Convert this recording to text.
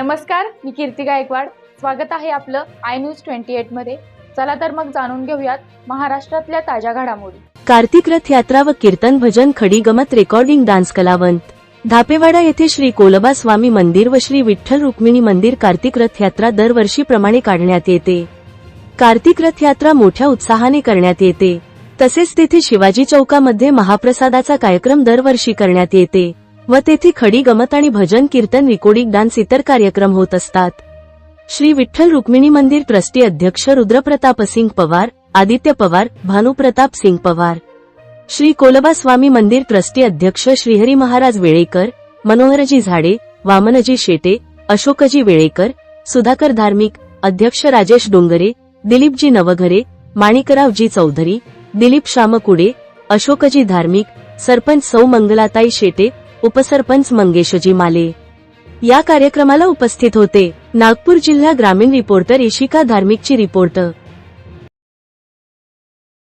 नमस्कार मी कीर्ती गायकवाड. स्वागत आहे आपलं आय न्यूज ट्वेंटी एटमध्ये. चला तर मग जाणून घेऊयात महाराष्ट्रातल्या ताज्या घडामोडी. कार्तिक रथ यात्रा व कीर्तन भजन खडी गमत रेकॉर्डिंग डान्स कलावंत. धापेवाडा येथे श्री कोलबा स्वामी मंदिर व श्री विठ्ठल रुक्मिणी मंदिर कार्तिक रथ यात्रा दरवर्षीप्रमाणे काढण्यात येते. कार्तिक रथ यात्रा मोठ्या उत्साहाने करण्यात येते. तसेच तेथे शिवाजी चौकामध्ये महाप्रसादाचा कार्यक्रम दरवर्षी करण्यात येते. व तेथे खडी गमत आणि भजन कीर्तन रिकोडिक डान्स इतर कार्यक्रम होत असतात. श्री विठ्ठल रुक्मिणी मंदिर ट्रस्टी अध्यक्ष रुद्रप्रताप सिंग पवार आदित्य पवार भानुप्रताप सिंग पवार. श्री कोलबा स्वामी मंदिर ट्रस्टी अध्यक्ष श्रीहरी महाराज वेळेकर मनोहरजी झाडे वामनजी शेटे अशोकजी वेळेकर सुधाकर धार्मिक अध्यक्ष राजेश डोंगरे दिलीपजी नवघरे माणिकरावजी चौधरी दिलीप शामकुडे अशोकजी धार्मिक सरपंच सौ मंगलाताई शेटे उपसरपंच मंगेशजी माले. या कार्यक्रमाला उपस्थित होते नागपूर जिल्हा ग्रामीण रिपोर्टर इशिका धार्मिकची रिपोर्टर.